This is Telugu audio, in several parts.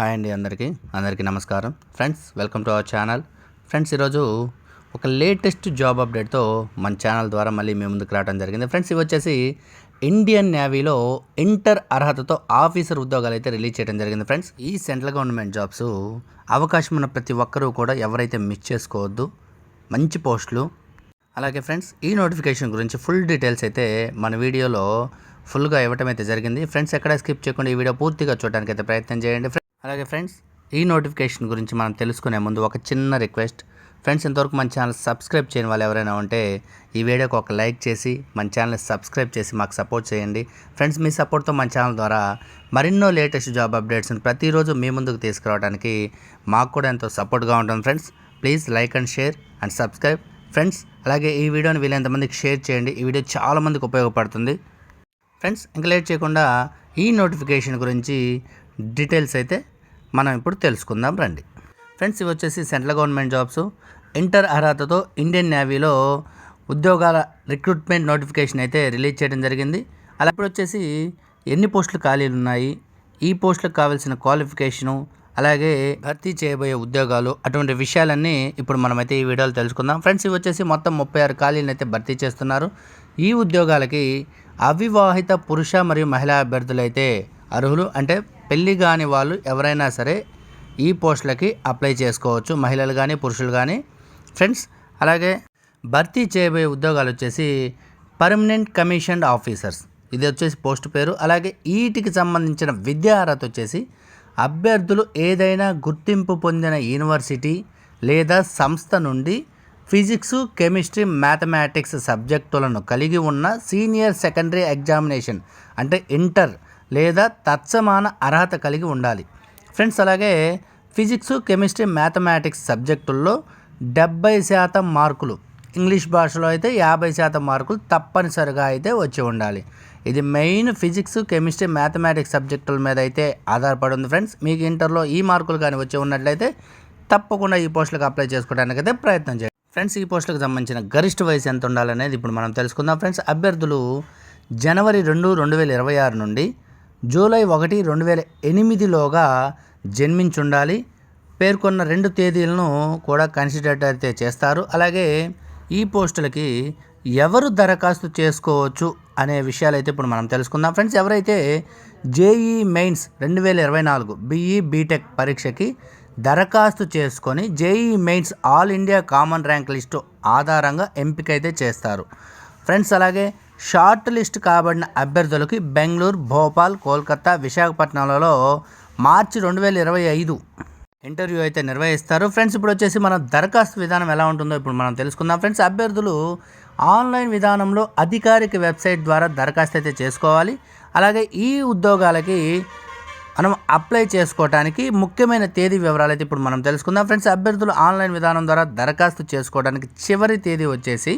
హాయ్ అండి అందరికీ. అందరికీ నమస్కారం. Friends welcome to our channel. Friends ఈరోజు ఒక లేటెస్ట్ జాబ్ అప్డేట్తో మన ఛానల్ ద్వారా మళ్ళీ మేము ముందుకు రావడం జరిగింది. ఫ్రెండ్స్ ఇవి వచ్చేసి ఇండియన్ నేవీలో ఇంటర్ అర్హతతో ఆఫీసర్ ఉద్యోగాలు అయితే రిలీజ్ చేయడం జరిగింది. ఫ్రెండ్స్ ఈ సెంట్రల్ గవర్నమెంట్ జాబ్స్ అవకాశం ఉన్న ప్రతి ఒక్కరూ కూడా ఎవరైతే మిస్ చేసుకోవద్దు మంచి పోస్టులు. అలాగే ఫ్రెండ్స్ ఈ నోటిఫికేషన్ గురించి ఫుల్ డీటెయిల్స్ అయితే మన వీడియోలో ఫుల్గా ఇవ్వటం అయితే జరిగింది. ఫ్రెండ్స్ ఎక్కడ స్కిప్ చేయకుండా ఈ వీడియో పూర్తిగా చూడడానికి అయితే ప్రయత్నం చేయండి. అలాగే ఫ్రెండ్స్ ఈ నోటిఫికేషన్ గురించి మనం తెలుసుకునే ముందు ఒక చిన్న రిక్వెస్ట్. ఫ్రెండ్స్ ఇంతవరకు మన ఛానల్ సబ్స్క్రైబ్ చేయని వాళ్ళు ఎవరైనా ఉంటే ఈ వీడియోకి ఒక లైక్ చేసి మన ఛానల్ని సబ్స్క్రైబ్ చేసి మాకు సపోర్ట్ చేయండి. ఫ్రెండ్స్ మీ సపోర్ట్తో మన ఛానల్ ద్వారా మరెన్నో లేటెస్ట్ జాబ్ అప్డేట్స్ని ప్రతిరోజు మీ ముందుకు తీసుకురావడానికి మాకు కూడా ఎంతో సపోర్ట్గా ఉంటుంది friends please like and share and subscribe. Friends అలాగే ఈ వీడియోని వీలైనంతమందికి షేర్ చేయండి. ఈ వీడియో చాలామందికి ఉపయోగపడుతుంది. ఫ్రెండ్స్ ఇంకా లేట్ చేయకుండా ఈ నోటిఫికేషన్ గురించి డీటెయిల్స్ అయితే మనం ఇప్పుడు తెలుసుకుందాం రండి. ఫ్రెండ్స్ ఇవి వచ్చేసి సెంట్రల్ గవర్నమెంట్ జాబ్స్. ఇంటర్ అర్హతతో ఇండియన్ నేవీలో ఉద్యోగాల రిక్రూట్మెంట్ నోటిఫికేషన్ అయితే రిలీజ్ చేయడం జరిగింది. అలా ఇప్పుడు వచ్చేసి ఎన్ని పోస్టులు ఖాళీలు ఉన్నాయి? ఈ పోస్టులకు కావాల్సిన క్వాలిఫికేషను అలాగే భర్తీ చేయబోయే ఉద్యోగాలు అటువంటి విషయాలన్నీ ఇప్పుడు మనమైతే ఈ వీడియోలో తెలుసుకుందాం. ఫ్రెండ్స్ ఇవి వచ్చేసి మొత్తం ముప్పై ఆరు ఖాళీలను అయితే భర్తీ చేస్తున్నారు. ఈ ఉద్యోగాలకి అవివాహిత పురుష మరియు మహిళా అభ్యర్థులు అయితే అర్హులు అంటే పెళ్ళి కాని వాళ్ళు ఎవరైనా సరే ఈ పోస్టులకి అప్లై చేసుకోవచ్చు. మహిళలు కానీ పురుషులు కానీ ఫ్రెండ్స్ అలాగే భర్తీ చేయబోయే ఉద్యోగాలు వచ్చేసి పర్మనెంట్ కమిషన్డ్ ఆఫీసర్స్. ఇది వచ్చేసి పోస్ట్ పేరు. అలాగే వీటికి సంబంధించిన విద్యా అర్హత వచ్చేసి అభ్యర్థులు ఏదైనా గుర్తింపు పొందిన యూనివర్సిటీ లేదా సంస్థ నుండి ఫిజిక్స్ కెమిస్ట్రీ మ్యాథమెటిక్స్ సబ్జెక్టులను కలిగి ఉన్న సీనియర్ సెకండరీ ఎగ్జామినేషన్ అంటే ఇంటర్ లేదా తత్సమాన అర్హత కలిగి ఉండాలి. ఫ్రెండ్స్ అలాగే ఫిజిక్స్ కెమిస్ట్రీ మ్యాథమెటిక్స్ సబ్జెక్టుల్లో డెబ్బై శాతం మార్కులు ఇంగ్లీష్ భాషలో అయితే యాభై శాతం మార్కులు తప్పనిసరిగా అయితే వచ్చి ఉండాలి. ఇది మెయిన్ ఫిజిక్స్ కెమిస్ట్రీ మ్యాథమెటిక్స్ సబ్జెక్టుల మీద అయితే ఆధారపడి ఉంది ఫ్రెండ్స్. మీకు ఇంటర్లో ఈ మార్కులు కానీ వచ్చి ఉన్నట్లయితే తప్పకుండా ఈ పోస్టులకు అప్లై చేసుకోవడానికి అయితే ప్రయత్నం చేయండి. ఫ్రెండ్స్ ఈ పోస్టులకు సంబంధించిన గరిష్ట వయసు ఎంత ఉండాలనేది ఇప్పుడు మనం తెలుసుకుందాం. ఫ్రెండ్స్ అభ్యర్థులు జనవరి రెండు రెండు వేల ఇరవై ఆరు నుండి జూలై ఒకటి రెండు వేల ఎనిమిదిలోగా జన్మించుండాలి. పేర్కొన్న రెండు తేదీలను కూడా కన్సిడర్ అయితే చేస్తారు. అలాగే ఈ పోస్టులకి ఎవరు దరఖాస్తు చేసుకోవచ్చు అనే విషయాలు అయితే ఇప్పుడు మనం తెలుసుకుందాం. ఫ్రెండ్స్ ఎవరైతే జేఈ మెయిన్స్ రెండు వేల ఇరవై నాలుగు బీఈ బీటెక్ పరీక్షకి దరఖాస్తు చేసుకొని J E mains all India common rank list ఆధారంగా ఎంపిక అయితే చేస్తారు. ఫ్రెండ్స్ అలాగే షార్ట్ లిస్ట్ కాబడిన అభ్యర్థులకి బెంగళూరు భోపాల్ కోల్కతా విశాఖపట్నంలలో మార్చి రెండు వేల ఇరవై ఐదు ఇంటర్వ్యూ అయితే నిర్వహిస్తారు. ఫ్రెండ్స్ ఇప్పుడు వచ్చేసి మన దరఖాస్తు విధానం ఎలా ఉంటుందో ఇప్పుడు మనం తెలుసుకుందాం. ఫ్రెండ్స్ అభ్యర్థులు ఆన్లైన్ విధానంలో అధికారిక వెబ్సైట్ ద్వారా దరఖాస్తు అయితే చేసుకోవాలి. అలాగే ఈ ఉద్యోగాలకి మనం అప్లై చేసుకోవడానికి ముఖ్యమైన తేదీ వివరాలు అయితే ఇప్పుడు మనం తెలుసుకుందాం. ఫ్రెండ్స్ అభ్యర్థులు ఆన్లైన్ విధానం ద్వారా దరఖాస్తు చేసుకోవడానికి చివరి తేదీ వచ్చేసి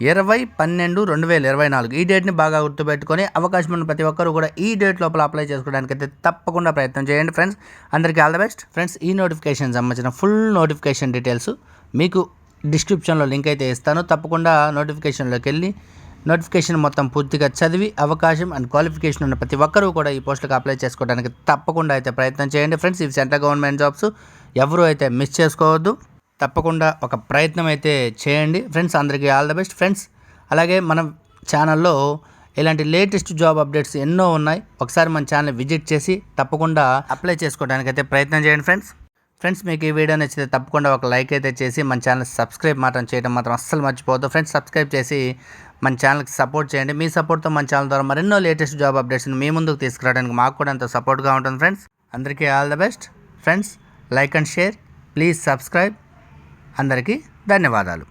ఇరవై పన్నెండు రెండు వేల ఇరవై నాలుగు. ఈ డేట్ని బాగా గుర్తుపెట్టుకొని అవకాశం ఉన్న ప్రతి ఒక్కరు కూడా ఈ డేట్ లోపల అప్లై చేసుకోవడానికి అయితే తప్పకుండా ప్రయత్నం చేయండి ఫ్రెండ్స్. అందరికీ ఆల్ ద బెస్ట్. ఫ్రెండ్స్ ఈ నోటిఫికేషన్ సంబంధించిన ఫుల్ నోటిఫికేషన్ డీటెయిల్స్ మీకు డిస్క్రిప్షన్లో లింక్ అయితే ఇస్తాను. తప్పకుండా నోటిఫికేషన్లోకి వెళ్ళి నోటిఫికేషన్ మొత్తం పూర్తిగా చదివి అవకాశం అండ్ క్వాలిఫికేషన్ ఉన్న ప్రతి ఒక్కరూ కూడా ఈ పోస్టులకు అప్లై చేసుకోవడానికి తప్పకుండా అయితే ప్రయత్నం చేయండి ఫ్రెండ్స్. ఇవి సెంట్రల్ గవర్నమెంట్ జాబ్స్. ఎవరు అయితే మిస్ చేసుకోవద్దు. తప్పకుండా ఒక ప్రయత్నం అయితే చేయండి. ఫ్రెండ్స్ అందరికీ ఆల్ ద బెస్ట్. ఫ్రెండ్స్ అలాగే మన ఛానల్లో ఇలాంటి లేటెస్ట్ జాబ్ అప్డేట్స్ ఎన్నో ఉన్నాయి. ఒకసారి మన ఛానల్ విజిట్ చేసి తప్పకుండా అప్లై చేసుకోవడానికి అయితే ప్రయత్నం చేయండి ఫ్రెండ్స్. ఫ్రెండ్స్ మీకు ఈ వీడియో నచ్చితే తప్పకుండా ఒక లైక్ అయితే చేసి మన ఛానల్ సబ్స్క్రైబ్ మాత్రం చేయడం మాత్రం అస్సలు మర్చిపోవద్దు. ఫ్రెండ్స్ సబ్స్క్రైబ్ చేసి మన ఛానల్కి సపోర్ట్ చేయండి. మీ సపోర్ట్తో మన ఛానల్ ద్వారా మరెన్నో లేటెస్ట్ జాబ్ అప్డేట్స్ని మీ ముందుకు తీసుకురావడానికి మాకు కూడా ఎంతో సపోర్ట్గా ఉంటుంది. ఫ్రెండ్స్ అందరికీ all the best. Friends like and share. Please subscribe. అందరికీ ధన్యవాదాలు.